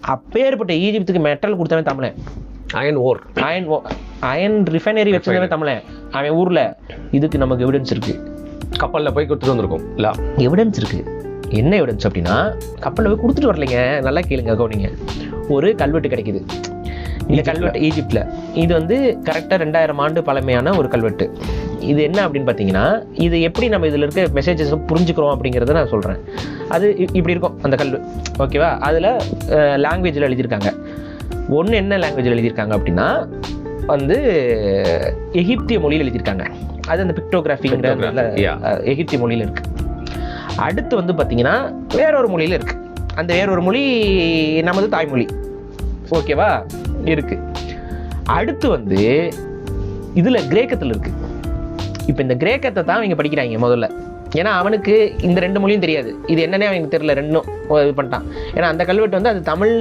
அப்பேற்பட்ட ஈஜிப்துக்கு மெட்டல் கொடுத்தவன் தமிழன். Iron ore iron iron refinery வச்சிருந்தவன் தமிழன். அவன் ஊர்ல இதுக்கு நமக்கு எவிடன்ஸ் இருக்கு. கப்பல்ல போய் கொடுத்துட்டு வந்திருக்கோம். இல்ல. எவிடன்ஸ் இருக்கு. என்ன எவிடன்ஸ் அப்படின்னா கப்பலில் போய் கொடுத்துட்டு வரலைங்க. நல்லா கேளுங்க கவனிங்க. ஒரு கல்வெட்டு கிடைக்குது. இந்த கல்வெட்டு ஈஜிப்ட்ல. இது வந்து கரெக்டாக ரெண்டாயிரம் ஆண்டு பழமையான ஒரு கல்வெட்டு. இது என்ன அப்படின்னு பார்த்தீங்கன்னா இது எப்படி நம்ம இதில் இருக்க மெசேஜஸ் புரிஞ்சுக்கிறோம் அப்படிங்கிறத நான் சொல்கிறேன் அது இப்படி இருக்கும். அந்த கல்வெ ஓகேவா அதில் லாங்குவேஜில் எழுதியிருக்காங்க. ஒன்று என்ன லாங்குவேஜில் எழுதியிருக்காங்க அப்படின்னா வந்து எகிப்திய மொழியில் எழுதியிருக்காங்க. அது அந்த பிக்டோகிராஃபிங்கிற. எகிப்திய மொழியில் இருக்கு. அடுத்து வந்து பார்த்தீங்கன்னா வேறொரு மொழியில் இருக்கு. அந்த வேறொரு மொழி நமது தாய்மொழி. ஓகேவா இருக்கு. அடுத்து வந்து இதுல கிரேக்கத்தில் இருக்கு. இப்போ இந்த கிரேக்கத்தை தான் அவங்க படிக்கிறாங்க முதல்ல. ஏன்னா அவனுக்கு இந்த ரெண்டு மொழியும் தெரியாது. இது என்னன்னே அவனுக்கு தெரியல ரெண்டும் இது பண்ணிட்டான். ஏன்னா அந்த கல்வெட்டு வந்து அது தமிழ்